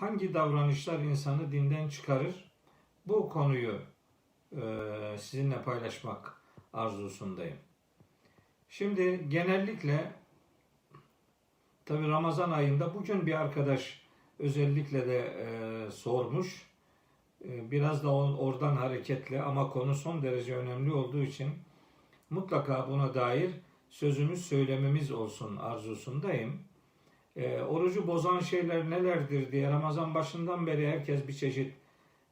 hangi davranışlar insanı dinden çıkarır? Bu konuyu e, sizinle paylaşmak arzusundayım. Şimdi genellikle tabi Ramazan ayında bugün bir arkadaş özellikle de e, sormuş. E, biraz da on- oradan hareketle ama konu son derece önemli olduğu için mutlaka buna dair sözümüz söylememiz olsun arzusundayım. E, orucu bozan şeyler nelerdir diye Ramazan başından beri herkes bir çeşit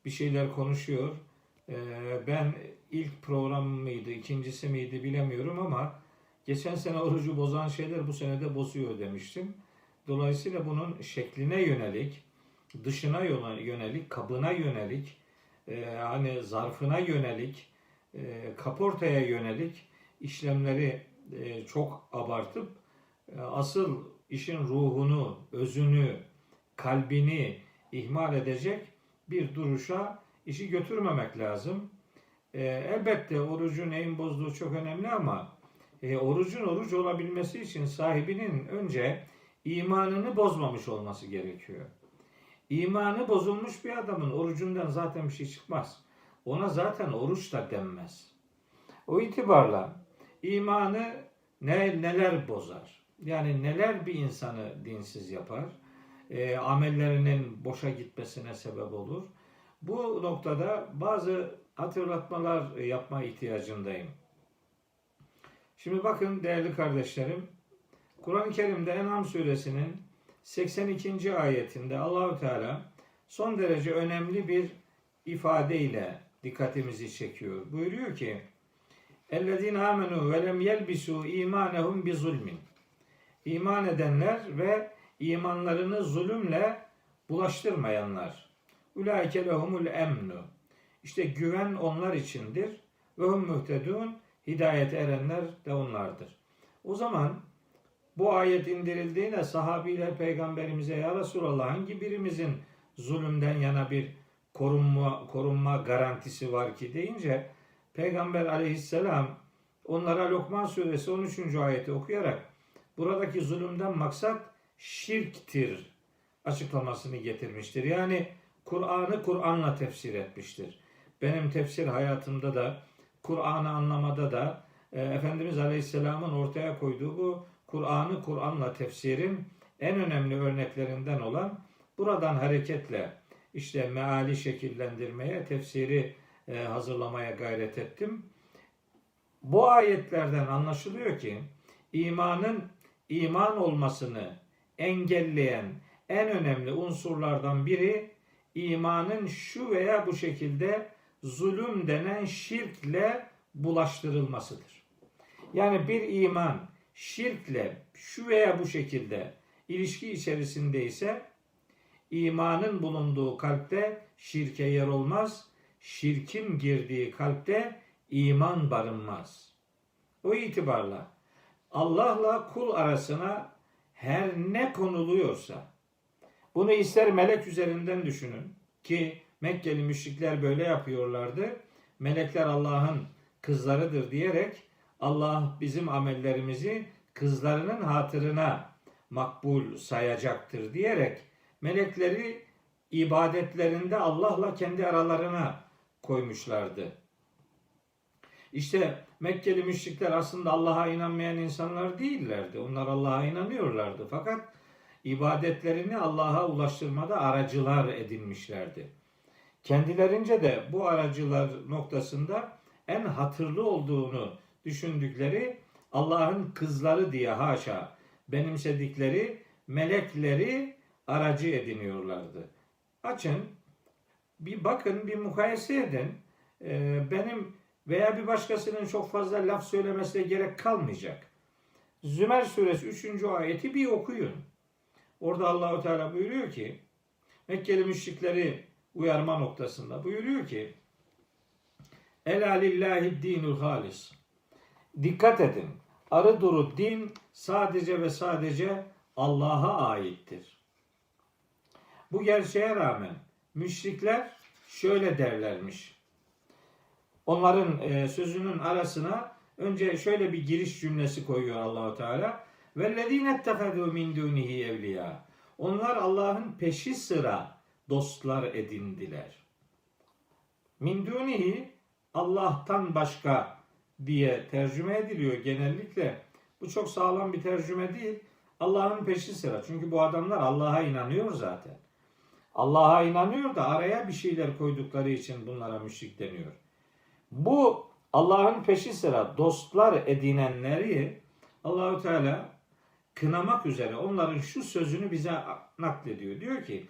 bir şeyler konuşuyor. E, ben ilk program mıydı, ikincisi miydi bilemiyorum ama geçen sene orucu bozan şeyler bu sene de bozuyor demiştim. Dolayısıyla bunun şekline yönelik, dışına yöne- yönelik, kabına yönelik, e, hani zarfına yönelik, e, kaportaya yönelik işlemleri e, çok abartıp e, asıl işin ruhunu, özünü, kalbini ihmal edecek bir duruşa işi götürmemek lazım. E, elbette orucu neyin bozduğu çok önemli ama e, orucun oruç olabilmesi için sahibinin önce imanını bozmamış olması gerekiyor. İmanı bozulmuş bir adamın orucundan zaten bir şey çıkmaz. Ona zaten oruç da denmez. O itibarla imanı ne, neler bozar? Yani neler bir insanı dinsiz yapar? E, amellerinin boşa gitmesine sebep olur. Bu noktada bazı hatırlatmalar yapma ihtiyacındayım. Şimdi bakın değerli kardeşlerim, Kur'an-ı Kerim'de En'am suresinin 82. ayetinde Allahü Teala son derece önemli bir ifadeyle dikkatimizi çekiyor. Buyuruyor ki: "Ellezine amenu ve lem yelbisu imanehum bi zulmin." İman edenler ve imanlarını zulümle bulaştırmayanlar. Ulaike lehumul emnu. İşte güven onlar içindir. Ve hum muhtedun. Hidayete erenler de onlardır. O zaman bu ayet indirildiğinde sahabiler peygamberimize ya Resulallah hangi birimizin zulümden yana bir korunma, korunma garantisi var ki deyince peygamber aleyhisselam onlara Lokman suresi 13. ayeti okuyarak buradaki zulümden maksat şirktir açıklamasını getirmiştir. Yani Kur'an'ı Kur'an'la tefsir etmiştir. Benim tefsir hayatımda da Kur'an'ı anlamada da e, Efendimiz Aleyhisselam'ın ortaya koyduğu bu Kur'an'ı Kur'an'la tefsirin en önemli örneklerinden olan buradan hareketle işte meali şekillendirmeye, tefsiri e, hazırlamaya gayret ettim. Bu ayetlerden anlaşılıyor ki imanın iman olmasını engelleyen en önemli unsurlardan biri imanın şu veya bu şekilde zulüm denen şirkle bulaştırılmasıdır. Yani bir iman şirkle şu veya bu şekilde ilişki içerisindeyse imanın bulunduğu kalpte şirke yer olmaz. Şirkin girdiği kalpte iman barınmaz. O itibarla Allah'la kul arasına her ne konuluyorsa bunu ister melek üzerinden düşünün ki Mekkeli müşrikler böyle yapıyorlardı. Melekler Allah'ın kızlarıdır diyerek Allah bizim amellerimizi kızlarının hatırına makbul sayacaktır diyerek melekleri ibadetlerinde Allah'la kendi aralarına koymuşlardı. İşte Mekkeli müşrikler aslında Allah'a inanmayan insanlar değillerdi. Onlar Allah'a inanıyorlardı. Fakat ibadetlerini Allah'a ulaştırmada aracılar edinmişlerdi. Kendilerince de bu aracılar noktasında en hatırlı olduğunu düşündükleri Allah'ın kızları diye haşa benimsedikleri melekleri aracı ediniyorlardı. Açın, bir bakın, bir mukayese edin. Ee, benim veya bir başkasının çok fazla laf söylemesine gerek kalmayacak. Zümer suresi 3. ayeti bir okuyun. Orada Allahu Teala buyuruyor ki Mekkeli müşrikleri uyarma noktasında buyuruyor ki Ela lillahi dinul halis. Dikkat edin. Arı duru din sadece ve sadece Allah'a aittir. Bu gerçeğe rağmen müşrikler şöyle derlermiş. Onların e, sözünün arasına önce şöyle bir giriş cümlesi koyuyor Allahu Teala. Vellezine ettehadu min dunihi evliya. Onlar Allah'ın peşi sıra dostlar edindiler. Min dunihi Allah'tan başka diye tercüme ediliyor genellikle. Bu çok sağlam bir tercüme değil. Allah'ın peşi sıra. Çünkü bu adamlar Allah'a inanıyor zaten. Allah'a inanıyor da araya bir şeyler koydukları için bunlara müşrik deniyor. Bu Allah'ın peşi sıra dostlar edinenleri Allahü Teala kınamak üzere onların şu sözünü bize naklediyor. Diyor ki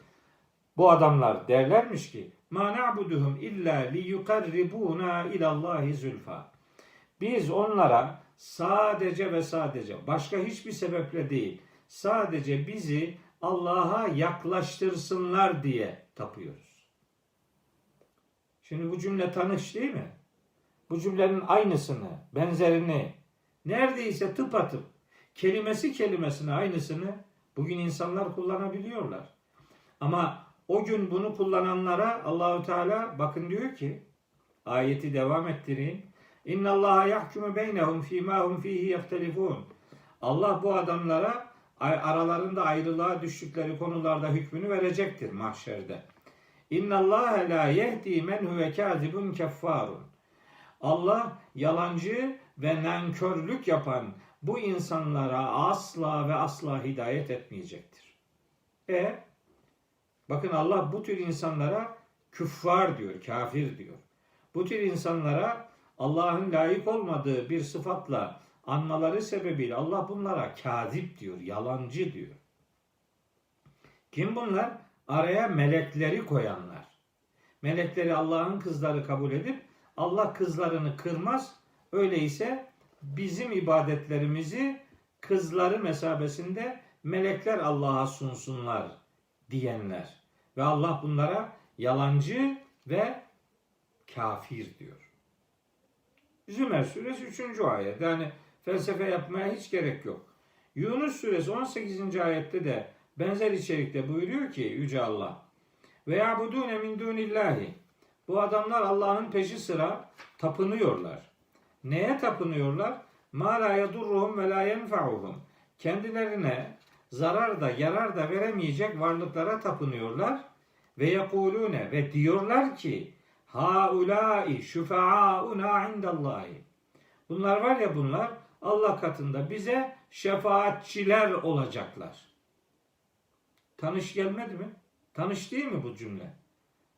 bu adamlar derlermiş ki ma na'buduhum illa li yukarribuna ilallahi zülfa. Biz onlara sadece ve sadece başka hiçbir sebeple değil sadece bizi Allah'a yaklaştırsınlar diye tapıyoruz. Şimdi bu cümle tanış değil mi? Bu cümlenin aynısını, benzerini, neredeyse tıpatıp kelimesi kelimesine aynısını bugün insanlar kullanabiliyorlar. Ama o gün bunu kullananlara Allahu Teala bakın diyor ki ayeti devam ettireyim. İnna Allaha yahkumu beynehum fîmâ hum fîhî yehtelifûn. Allah bu adamlara aralarında ayrılığa düştükleri konularda hükmünü verecektir mahşerde. İnna Allah la yehdi men huve kazibun keffarun. Allah yalancı ve nankörlük yapan bu insanlara asla ve asla hidayet etmeyecektir. E bakın Allah bu tür insanlara küffar diyor, kafir diyor. Bu tür insanlara Allah'ın layık olmadığı bir sıfatla anmaları sebebiyle Allah bunlara kazip diyor, yalancı diyor. Kim bunlar? Araya melekleri koyanlar. Melekleri Allah'ın kızları kabul edip Allah kızlarını kırmaz. Öyleyse bizim ibadetlerimizi kızları mesabesinde melekler Allah'a sunsunlar diyenler. Ve Allah bunlara yalancı ve kafir diyor. Zümer suresi 3. ayet. Yani felsefe yapmaya hiç gerek yok. Yunus suresi 18. ayette de benzer içerikte buyuruyor ki Yüce Allah. Ve ya'budune min dunillahi. Bu adamlar Allah'ın peşi sıra tapınıyorlar. Neye tapınıyorlar? Ma la yadurruhum ve la. Kendilerine zarar da yarar da veremeyecek varlıklara tapınıyorlar. Ve yekulune ve diyorlar ki haulai şufa'auna indallahi. Bunlar var ya bunlar Allah katında bize şefaatçiler olacaklar. Tanış gelmedi mi? Tanış değil mi bu cümle?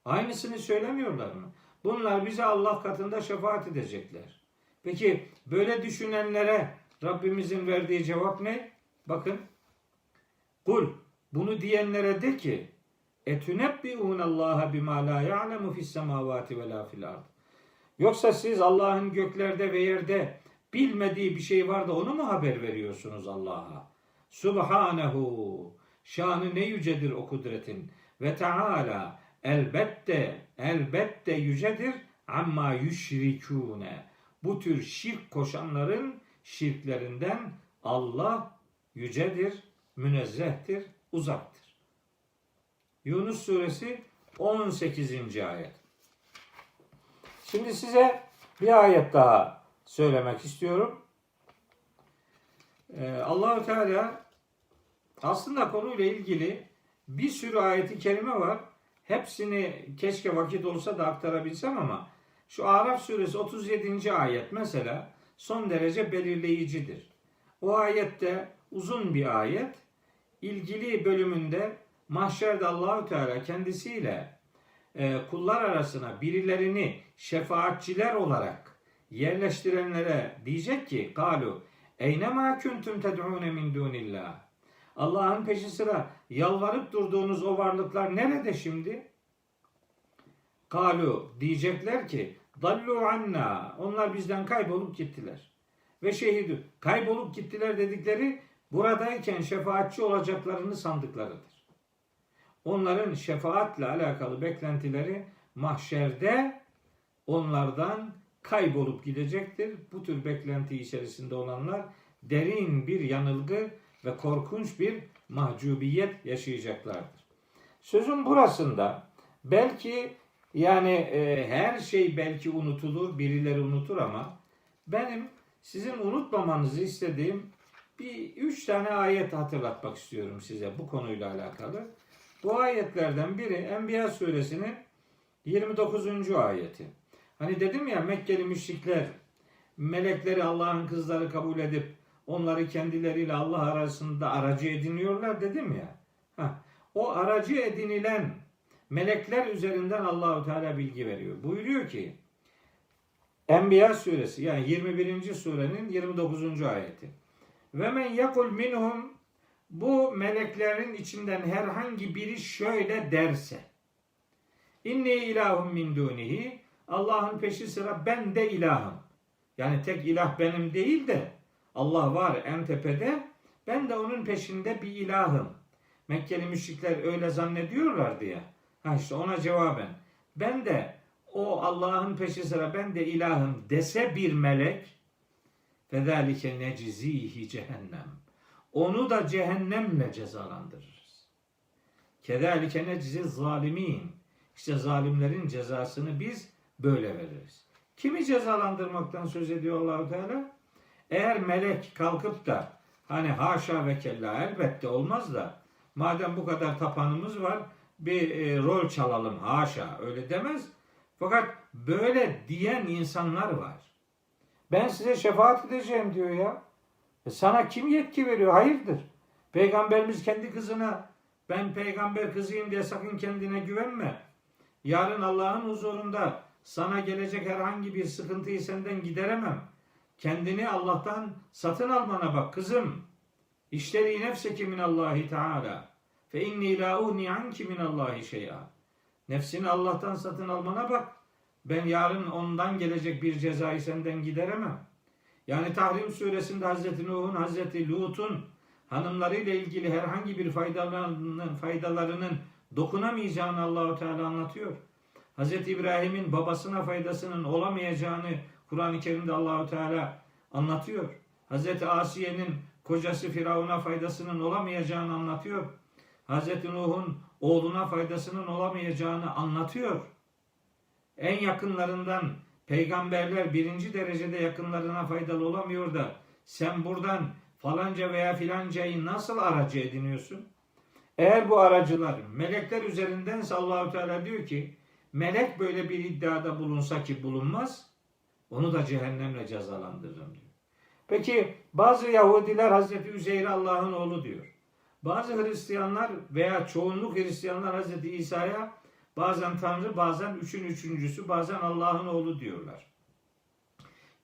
Aynısını söylemiyorlar mı? Bunlar bize Allah katında şefaat edecekler. Peki böyle düşünenlere Rabbimizin verdiği cevap ne? Bakın. Kul bunu diyenlere de ki etunebbiun Allah'a bima la ya'lemu fis semavati ve la fil ard. Yoksa siz Allah'ın göklerde ve yerde bilmediği bir şey var da onu mu haber veriyorsunuz Allah'a? Subhanehu. Şanı ne yücedir o kudretin. Ve Teala elbette elbette yücedir amma yüşrikûne. Bu tür şirk koşanların şirklerinden Allah yücedir, münezzehtir, uzaktır. Yunus suresi 18. ayet. Şimdi size bir ayet daha söylemek istiyorum. Ee, Allahu Teala aslında konuyla ilgili bir sürü ayeti kerime var. Hepsini keşke vakit olsa da aktarabilsem ama şu Araf suresi 37. ayet mesela son derece belirleyicidir. O ayette uzun bir ayet. ilgili bölümünde mahşerde Allahü Teala kendisiyle e, kullar arasına birilerini şefaatçiler olarak yerleştirenlere diyecek ki kalu eyne ma kuntum ted'un min dunillah Allah'ın peşi sıra yalvarıp durduğunuz o varlıklar nerede şimdi? Kalu diyecekler ki dallu anna onlar bizden kaybolup gittiler. Ve şehidü kaybolup gittiler dedikleri buradayken şefaatçi olacaklarını sandıklarıdır. Onların şefaatle alakalı beklentileri mahşerde onlardan kaybolup gidecektir. Bu tür beklenti içerisinde olanlar derin bir yanılgı ve korkunç bir mahcubiyet yaşayacaklardır. Sözün burasında belki yani e, her şey belki unutulur, birileri unutur ama benim sizin unutmamanızı istediğim bir üç tane ayet hatırlatmak istiyorum size bu konuyla alakalı. Bu ayetlerden biri Enbiya suresinin 29. ayeti. Hani dedim ya Mekkeli müşrikler melekleri Allah'ın kızları kabul edip onları kendileriyle Allah arasında aracı ediniyorlar dedim ya. Heh, o aracı edinilen melekler üzerinden Allahu Teala bilgi veriyor. Buyuruyor ki Enbiya suresi yani 21. surenin 29. ayeti. Ve men yakul minhum bu meleklerin içinden herhangi biri şöyle derse. İnni ilahum min dunihi. Allah'ın peşi sıra ben de ilahım. Yani tek ilah benim değil de Allah var en tepede. Ben de onun peşinde bir ilahım. Mekkeli müşrikler öyle zannediyorlardı ya. Ha işte ona cevaben. Ben de o Allah'ın peşi sıra ben de ilahım dese bir melek fezalike necizihi cehennem. Onu da cehennemle cezalandırırız. Kedalike necizi zalimin. İşte zalimlerin cezasını biz böyle veririz. Kimi cezalandırmaktan söz ediyor Allahu Teala? Eğer melek kalkıp da hani haşa ve kella elbette olmaz da madem bu kadar tapanımız var bir e, rol çalalım haşa öyle demez. Fakat böyle diyen insanlar var. Ben size şefaat edeceğim diyor ya. E sana kim yetki veriyor? Hayırdır? Peygamberimiz kendi kızına ben peygamber kızıyım diye sakın kendine güvenme. Yarın Allah'ın huzurunda sana gelecek herhangi bir sıkıntıyı senden gideremem. Kendini Allah'tan satın almana bak kızım. İşteri nefseki minallahi teala. Fe inni la uni anki minallahi şey'a. Nefsini Allah'tan satın almana bak. Ben yarın ondan gelecek bir cezayı senden gideremem. Yani Tahrim suresinde Hazreti Nuh'un, Hazreti Lut'un hanımlarıyla ilgili herhangi bir faydalarının, faydalarının dokunamayacağını Allahu Teala anlatıyor. Hazreti İbrahim'in babasına faydasının olamayacağını Kur'an-ı Kerim'de Allahu Teala anlatıyor. Hazreti Asiye'nin kocası Firavun'a faydasının olamayacağını anlatıyor. Hazreti Nuh'un oğluna faydasının olamayacağını anlatıyor. En yakınlarından peygamberler birinci derecede yakınlarına faydalı olamıyor da sen buradan falanca veya filancayı nasıl aracı ediniyorsun? Eğer bu aracılar melekler üzerindense Allahu Teala diyor ki melek böyle bir iddiada bulunsa ki bulunmaz onu da cehennemle cezalandırırım diyor. Peki bazı Yahudiler Hazreti Üzeyr Allah'ın oğlu diyor. Bazı Hristiyanlar veya çoğunluk Hristiyanlar Hazreti İsa'ya bazen Tanrı bazen üçün üçüncüsü bazen Allah'ın oğlu diyorlar.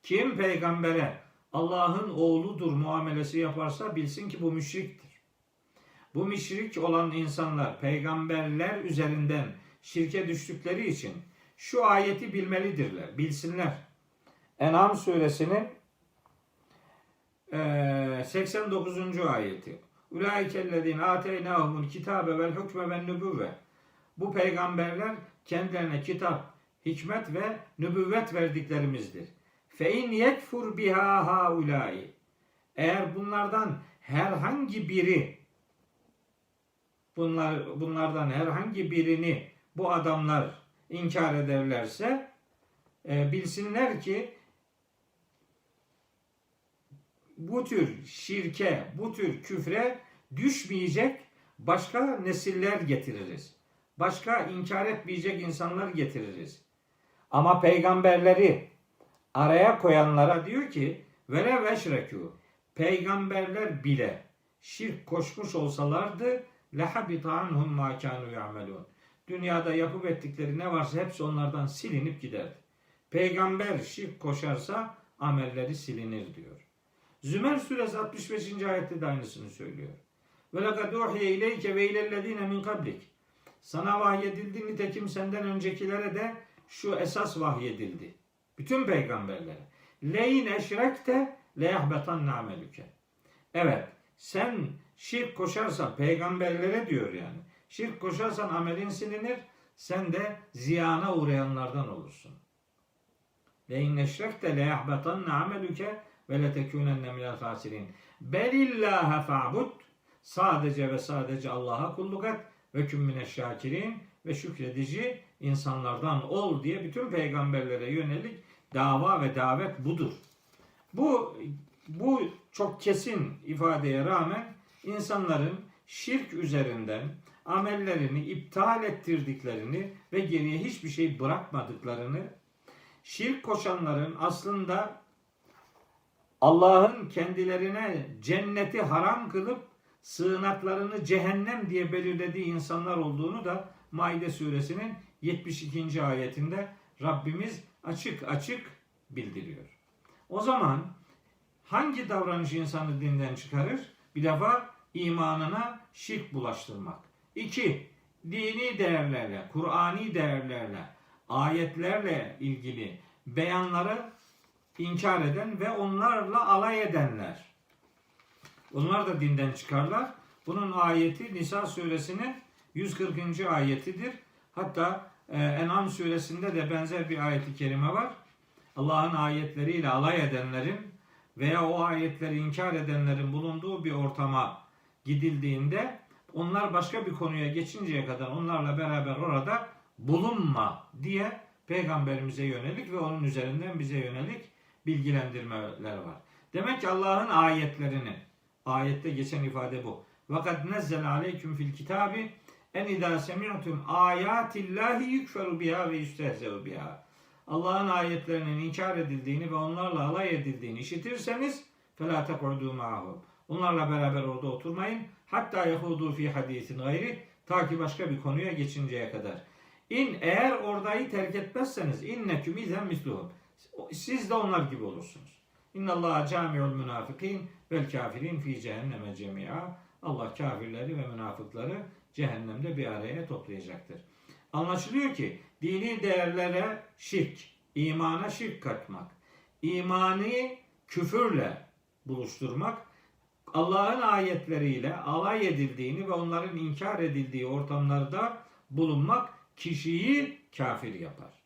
Kim peygambere Allah'ın oğludur muamelesi yaparsa bilsin ki bu müşriktir. Bu müşrik olan insanlar peygamberler üzerinden şirke düştükleri için şu ayeti bilmelidirler, bilsinler. En'am suresinin 89. ayeti. Ulaikellezine ateynahumul kitabe vel hükme ve nübüvve. Bu peygamberler kendilerine kitap, hikmet ve nübüvvet verdiklerimizdir. Fe in yekfur biha haulai. Eğer bunlardan herhangi biri bunlar bunlardan herhangi birini bu adamlar inkar ederlerse e, bilsinler ki bu tür şirke, bu tür küfre düşmeyecek başka nesiller getiririz. Başka inkar etmeyecek insanlar getiririz. Ama peygamberleri araya koyanlara diyor ki vele veşrekû peygamberler bile şirk koşmuş olsalardı lehabita anhum ma kanu ya'melun. Dünyada yapıp ettikleri ne varsa hepsi onlardan silinip giderdi. Peygamber şirk koşarsa amelleri silinir diyor. Zümer suresi 65. ayette de aynısını söylüyor. Ve lekad uhiye ileyke ve ilellezine min kablik. Sana vahyedildi nitekim senden öncekilere de şu esas vahyedildi. Bütün peygamberlere. Leyin eşrekte leyahbetan amelüke. Evet sen şirk koşarsan peygamberlere diyor yani. Şirk koşarsan amelin silinir. Sen de ziyana uğrayanlardan olursun. Leyin eşrekte leyahbetan amelüke ve letekûnenne minel hasirin. Belillâhe fa'bud. Sadece ve sadece Allah'a kulluk et ve küm şakirin ve şükredici insanlardan ol diye bütün peygamberlere yönelik dava ve davet budur. Bu bu çok kesin ifadeye rağmen insanların şirk üzerinden amellerini iptal ettirdiklerini ve geriye hiçbir şey bırakmadıklarını, şirk koşanların aslında Allah'ın kendilerine cenneti haram kılıp sığınaklarını cehennem diye belirlediği insanlar olduğunu da Maide suresinin 72. ayetinde Rabbimiz açık açık bildiriyor. O zaman hangi davranış insanı dinden çıkarır? Bir defa imanına şirk bulaştırmak. İki, dini değerlerle, Kur'ani değerlerle, ayetlerle ilgili beyanları inkar eden ve onlarla alay edenler. Onlar da dinden çıkarlar. Bunun ayeti Nisa suresinin 140. ayetidir. Hatta e, En'am suresinde de benzer bir ayeti kerime var. Allah'ın ayetleriyle alay edenlerin veya o ayetleri inkar edenlerin bulunduğu bir ortama gidildiğinde onlar başka bir konuya geçinceye kadar onlarla beraber orada bulunma diye peygamberimize yönelik ve onun üzerinden bize yönelik bilgilendirmeler var. Demek ki Allah'ın ayetlerini, ayette geçen ifade bu. Vakat nezzel aleyküm fil kitabi en idâ semi'tum âyâtillâhi yükferu biha ve yüstehzevu biha. Allah'ın ayetlerinin inkar edildiğini ve onlarla alay edildiğini işitirseniz felâ tekordû ma'hum. Onlarla beraber orada oturmayın. Hatta yehudû fi hadisin gayri ta ki başka bir konuya geçinceye kadar. İn eğer ordayı terk etmezseniz inneküm izen misluhum. Siz de onlar gibi olursunuz. İnna Allah camiul münafikin vel kafirin fi cehenneme cemia. Allah kafirleri ve münafıkları cehennemde bir araya toplayacaktır. Anlaşılıyor ki dini değerlere şirk, imana şirk katmak, imani küfürle buluşturmak, Allah'ın ayetleriyle alay edildiğini ve onların inkar edildiği ortamlarda bulunmak kişiyi kafir yapar.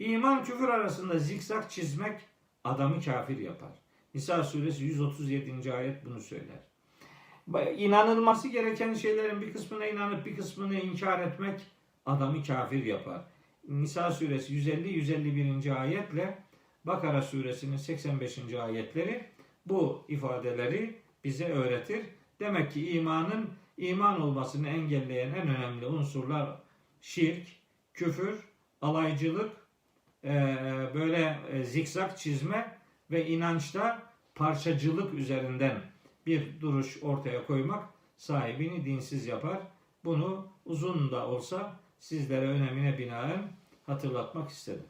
İman küfür arasında zikzak çizmek adamı kafir yapar. Nisa suresi 137. ayet bunu söyler. İnanılması gereken şeylerin bir kısmına inanıp bir kısmını inkar etmek adamı kafir yapar. Nisa suresi 150-151. ayetle Bakara suresinin 85. ayetleri bu ifadeleri bize öğretir. Demek ki imanın iman olmasını engelleyen en önemli unsurlar şirk, küfür, alaycılık, böyle zikzak çizme ve inançta parçacılık üzerinden bir duruş ortaya koymak sahibini dinsiz yapar. Bunu uzun da olsa sizlere önemine binaen hatırlatmak istedim.